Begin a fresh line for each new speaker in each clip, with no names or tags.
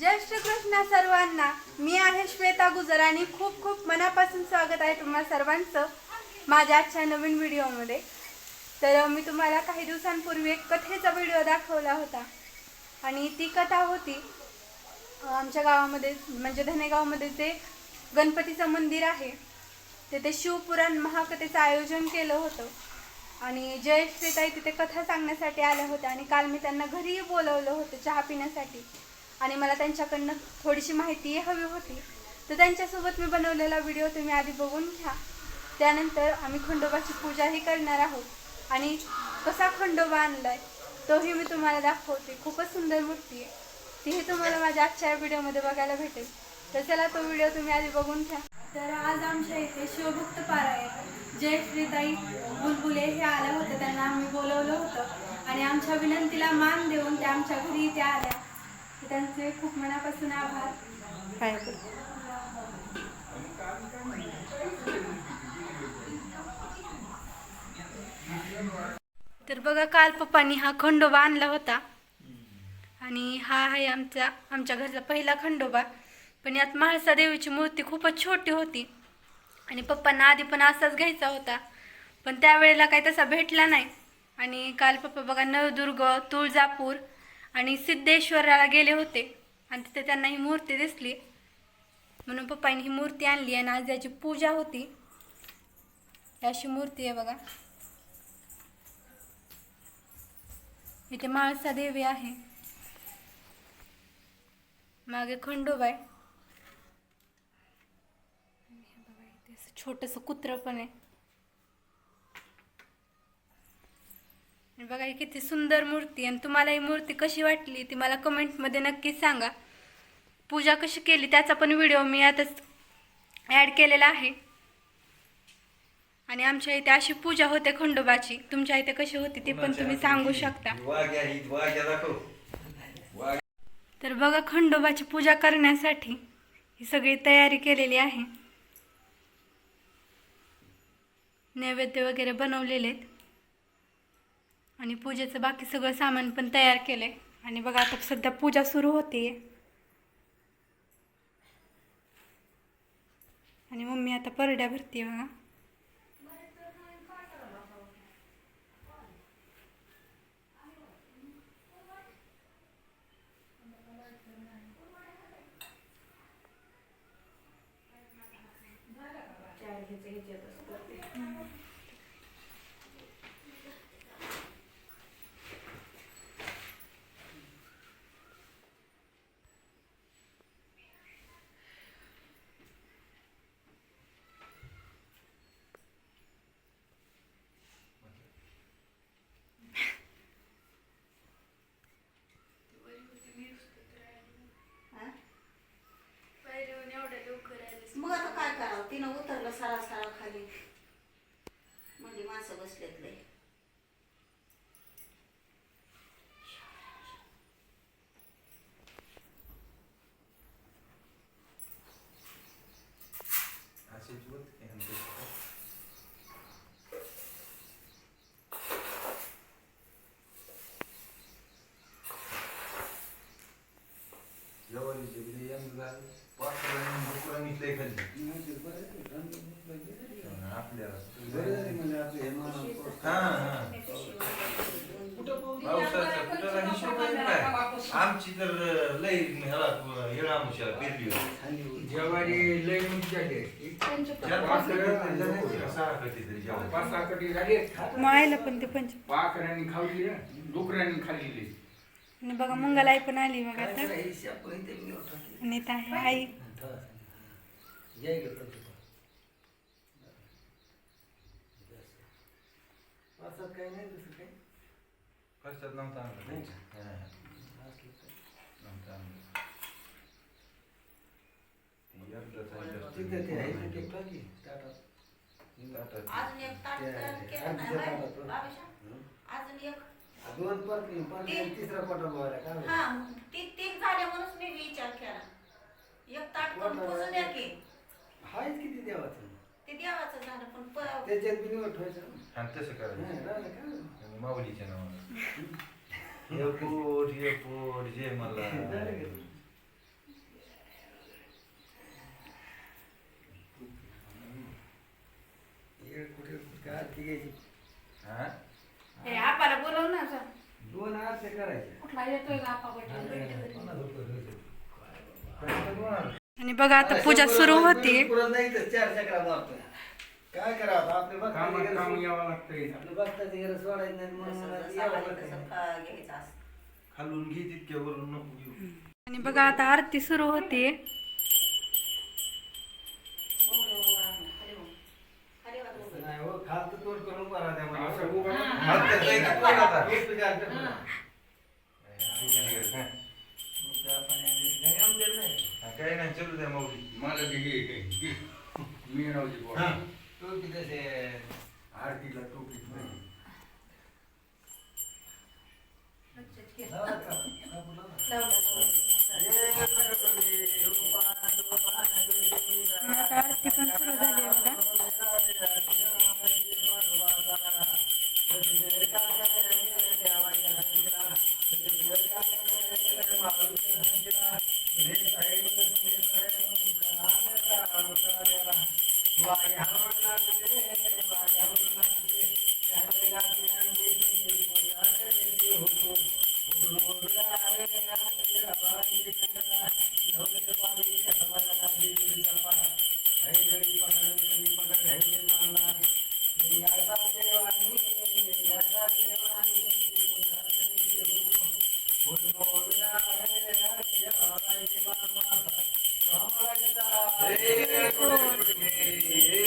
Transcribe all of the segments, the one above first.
जय श्रीकृष्ण सर्वांना मी आहे श्वेता गुजर आणि खूप खूप मनापासून स्वागत आहे तुम्हा सर्वांचं माझ्या आजच्या नवीन व्हिडिओमध्ये. तर मी तुम्हाला काही दिवसांपूर्वी एक कथेचा व्हिडिओ दाखवला होता. आणि ती कथा होती आमच्या गावामध्ये म्हणजे धनेगावमध्ये जे गणपतीचं मंदिर आहे तिथे शिवपुराण महाकथेचं आयोजन केलं होतं. आणि जय श्रीताई तिथे कथा सांगण्यासाठी आल्या होत्या आणि काल मी त्यांना घरीही बोलवलं होतं चहा पिण्यासाठी. आणि मला त्यांच्याकडनं थोडीशी माहितीही हवी होती. तर त्यांच्यासोबत मी बनवलेला व्हिडिओ तुम्ही आधी बघून घ्या. त्यानंतर आम्ही खंडोबाची पूजाही करणार आहोत. आणि कसा खंडोबा आणलाय तोही मी तुम्हाला दाखवते. खूपच सुंदर मूर्ती आहे. तीही तुम्हाला माझ्या आजच्या व्हिडिओमध्ये बघायला भेटेल. तर चला तो व्हिडिओ तुम्ही आधी बघून घ्या. तर आज आमच्या इथे शिवभक्त पारायण जय श्रीताई बुलबुले हे आल्या होत्या त्यांना आम्ही बोलवलं होतं. आणि आमच्या विनंतीला मान देऊन त्या आमच्या घरी इथे आल्या. त्यांचे खूप मनापासून आभार. काय? तर बघा काल पप्पांनी हा खंडोबा आणला होता. आणि हा आहे आमचा आमच्या घरचा पहिला खंडोबा. पण यात म्हाळसा देवीची मूर्ती खूपच छोटी होती. आणि पप्पांना आधी पण असाच घ्यायचा होता. पण त्यावेळेला काही तसा भेटला नाही. आणि काल पप्पा बघा नवदुर्ग तुळजापूर आणि सिद्धेश्वराला गेले होते. आणि तिथे त्यांना ही मूर्ती दिसली. म्हणून पप्पांनी ही मूर्ती आणली आणि आज याची पूजा होती. अशी मूर्ती आहे बघा. इथे माळसा देवी आहे. मागे खंडोबा आहे. छोटंसं कुत्रं पण आहे. बघा ही किती सुंदर मूर्ती आणि तुम्हाला ही मूर्ती कशी वाटली ती मला कमेंटमध्ये नक्कीच सांगा. पूजा कशी केली त्याचा पण व्हिडिओ मी आताच ॲड केलेला आहे. आणि आमच्या इथे अशी पूजा होते खंडोबाची. तुमच्या इथे कशी होती ती पण तुम्ही सांगू शकता. तर बघा खंडोबाची पूजा करण्यासाठी ही सगळी तयारी केलेली आहे. नैवेद्य वगैरे बनवलेले आहेत. आणि पूजेचं बाकी सगळं सामान पण तयार केलं आहे आणि बघा आता सध्या पूजा सुरू होते आणि मम्मी आता परड्या भरते बघा
मग आता काय करावं तिनं उतरलं सारा सारा खाली म्हणजे माणसं बसलेत लय
अशीच होत यांचं. जवारीचे बी यंग झाले. पाखरांनी डुकरांनी लय खाल्ली. आपल्याला हा, हा. पावसाचा कुठला हिशोब आहे काय? आमची तर लय ह्याला हिळामुशाला पेरली होती
जेवारी लय
चार पाच? सहा कटी तरी.
पाच सहा कटी झाली
मायला पण ते पंच
पाखरांनी खाल्ली ना खाल्लेली
आणि बघा मंगलाई पण आली बघा आता आणि इथं आहे आई
कशात नव्हतं आणलं? त्यांच्या. हा. नव्हतं आणलं. ते एकदाच आणलं असतं. ताटात.
अजून एक ताट तयार केलं नाही बाई. बाबूशा, अजून एक.
दोन पण तिसरा पटा बोला
हा तीन तीन झाले म्हणून मी विचार केला. एक ताट पण पुजून द्या की.
हायच किती देवाचं?
ते देवाचं पण प-
त्याच्यात
आणि तसं करायचं.
राहिलं काय?
आणि माऊलीच्या नावानं. एअरपोर्ट एअरपोर्ट जे मला
झालं का? कुठे काय हा? हे आपाला बोलव
ना जा. दोन आरसे करायचे. कुठला येतोय आपा बटन? आणि बघा आता पूजा सुरू होती काय करावं आपले
कामात काम यावं लागतंय
आपले बघता सोडायचं नाही म्हणून यावं लागतंय.
खालून घे तितक्या वरून नको घेऊ
आणि बघा आता आरती सुरू होती.
नाही हो खालचं तोंड करून मला.
असं उभं राहून.
हात त्याचा तोड आता.
काही नाही
चलू द्या माऊली
मला ते हे हे. मी राहू दे
हा.
बुवा.
तो किती असे
आरतीला टोपीत नाही
का?
लावलं, Thank
you.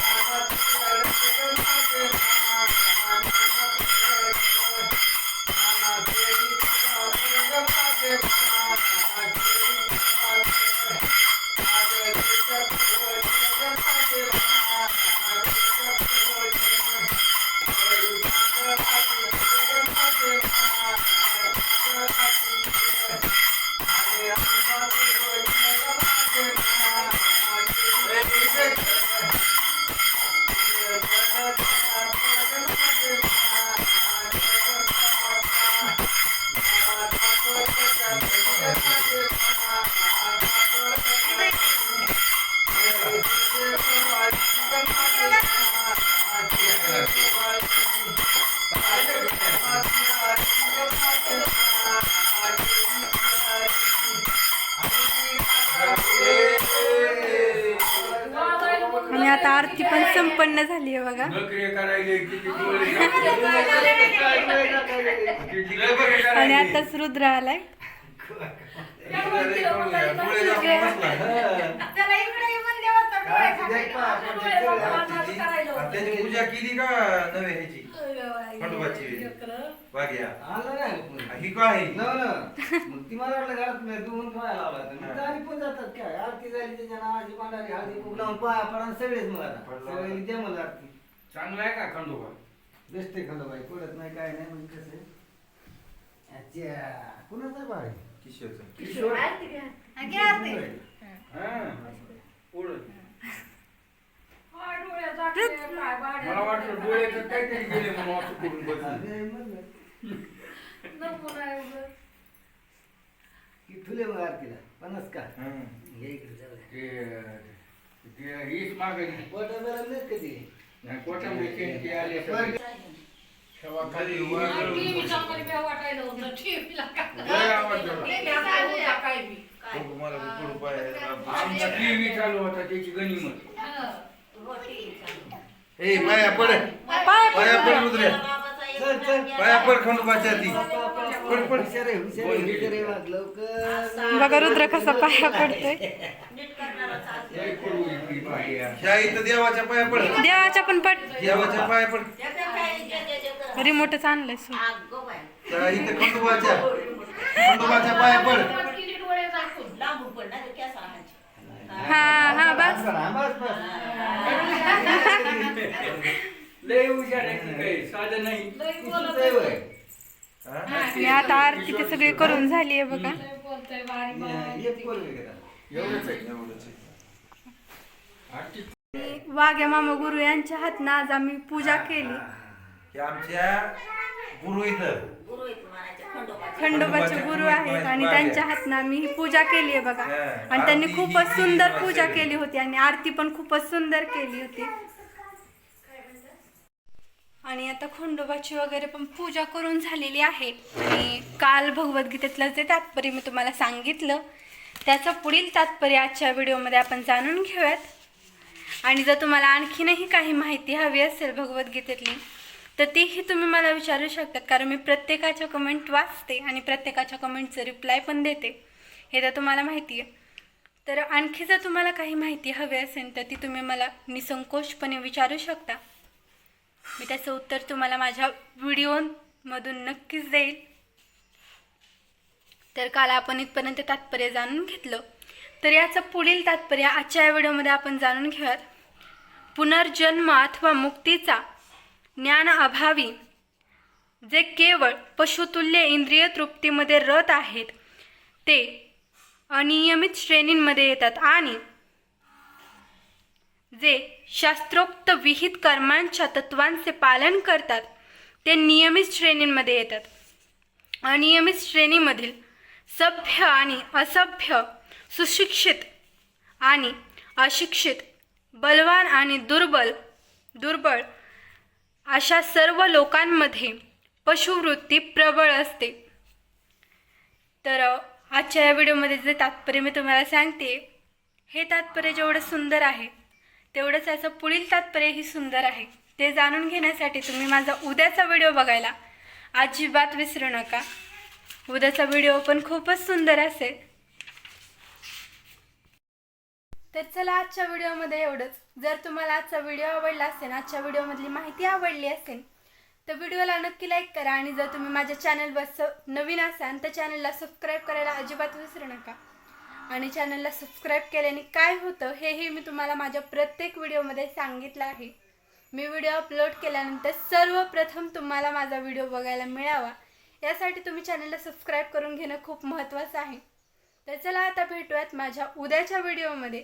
Thank you. पण झाली आहे बघा.
आणि
आताच रुद्र आलाय
डोळे दाबून बसला.
त्याला इकडे ये म्हणल्यावर तर डोळे
काय
झाकायला.
देख पहा,
आता
आपण
डोळे
देख
बघा,
पहा.
असं करायला होतं.
आणि त्याची पूजा केली का नव्हे ह्याची खंडोबाची बाग्या
आणलं नाही कोणी.
ही काय
न, न. मग ती मला वाटलं घरात मी धुवून ठेवायला लावला तर मग पण जातात काय आरती झाली त्याच्या नावाची पांढरी हळदी कुंकू लावून पाया पडा सगळेच मग आता
पडला.
सगळे द्या मला आरती
चांगला आहे का खंडोबा
बेस्ट खंडोबाई पडत नाही काय नाही म्हणजे कसं आहे? अच्छा कुणाचा बाळ आहे?
किशोरचं
किशोर
आरती घ्या. हा, घ्या आरती.
हा पुढं.
हा, डोळे झाकले, काय
वाटलं डोळ्याचं काहीतरी गेले म्हणून असं करून बसले
अरे म्हणलं.
नको नाही उगाच.
की ठुले मग आरतीला पन्नास का
हं.
इकडे जाऊ दे.
ते ते हीच मागणी
पोटा बेला नाहीत कधी
कोटामध्ये चेंज आली. ठेवा खाली
बी वाटायला होतं, टीव्हीला.
लय आवाज झाला.
काय
मला बी पुढं पाय-
आमचं टीव्ही चालू होता त्याची
आहे.
ए पाया पड
पाय
पाया पड रुद्रे.
बाबाचा एक
चल, चल.
नाव
पाया पड खंडोबाच्या ती
पड पड
बघा रुद्र कसा पाया पडतोय.
ह्या इथं देवाच्या पाया पड.
देवाच्या पण पट
देवाच्या पाया पड.
रिमोटच आणलंय सु.
त्या इथं खंडोबाच्या. खंडोबाच्या पाया पड.
पड.
हा हा बस.
हा, बस बस
लय हुशार आहे ती काही साधं नाही.
किती आहे वय?
हा?
आणि आता आरती ते सगळी करून झाली आहे बघा
एक पोरग आहे का?
एवढंच आहे एवढंच आहे.
आरती
वाघ्या मामा गुरु यांच्या हातनं आज आम्ही पूजा केली.
हे. आमच्या गुरु इथं.
गुरु आहेत खंडोबाचे.
गुरु आहेत आणि त्यांच्या हातनं आम्ही ही पूजा केली आहे बघा. आणि त्यांनी खूपच सुंदर पूजा
केली.
केली होती आणि आरती पण खूपच सुंदर केली होती आणि आता खंडोबाची वगैरे पण पूजा करून झालेली आहे आणि काल भगवद्गीतेतलं जे तात्पर्य मी तुम्हाला सांगितलं त्याचं पुढील तात्पर्य आजच्या व्हिडिओमध्ये आपण जाणून घेऊयात आणि जर तुम्हाला आणखीनही काही माहिती हवी असेल भगवद्गीतेतली तर तीही तुम्ही मला विचारू शकतात कारण मी प्रत्येकाच्या कमेंट वाचते आणि प्रत्येकाच्या कमेंटचं रिप्लाय पण देते. हे तर तुम्हाला माहिती आहे. तर आणखी जर तुम्हाला काही माहिती हवी असेल तर ती तुम्ही मला निसंकोचपणे विचारू शकता. मी त्याचं उत्तर तुम्हाला माझ्या व्हिडिओमधून नक्कीच देईल. तर काल आपण इथपर्यंत तात्पर्य जाणून घेतलं. तर याचं पुढील तात्पर्य आजच्या या व्हिडिओमध्ये आपण जाणून घेऊयात. पुनर्जन्म अथवा मुक्तीचा ज्ञान अभावी जे केवळ पशुतुल्य इंद्रिय तृप्तीमध्ये रत आहेत ते अनियमित श्रेणींमध्ये येतात आणि जे शास्त्रोक्त विहित कर्मांच्या तत्वांचे पालन करतात ते नियमित श्रेणींमध्ये येतात. अनियमित श्रेणीमधील सभ्य आणि असभ्य सुशिक्षित आणि अशिक्षित बलवान आणि दुर्बल दुर्बळ अशा सर्व लोकांमध्ये पशुवृत्ती प्रबळ असते. तर आजच्या या व्हिडिओमध्ये जे तात्पर्य मी तुम्हाला सांगते हे तात्पर्य जेवढं सुंदर आहे तेवढंच याचं पुढील तात्पर्यही सुंदर आहे. ते जाणून घेण्यासाठी तुम्ही माझा उद्याचा व्हिडिओ बघायला अजिबात विसरू नका. उद्याचा व्हिडिओ पण खूपच सुंदर असेल. तर चला आजच्या व्हिडिओमध्ये एवढंच. जर तुम्हाला आजचा व्हिडिओ आवडला असेल आजच्या व्हिडिओमधली माहिती आवडली असेल तर व्हिडिओला नक्की लाईक करा आणि जर तुम्ही माझ्या चॅनलवर नवीन असाल तर चॅनलला सबस्क्राईब करायला अजिबात विसरू नका. आणि चॅनलला सबस्क्राईब केल्याने काय होतं हेही मी तुम्हाला माझ्या प्रत्येक व्हिडिओमध्ये सांगितलं आहे. मी व्हिडिओ अपलोड केल्यानंतर सर्वप्रथम तुम्हाला माझा व्हिडिओ बघायला मिळावा. यासाठी तुम्ही चॅनलला सबस्क्राईब करून घेणं खूप महत्त्वाचं आहे. तर चला आता भेटूयात माझ्या उद्याच्या व्हिडिओमध्ये.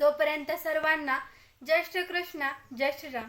तोपर्यंत सर्वांना जय श्रीकृष्ण जय श्रीराम.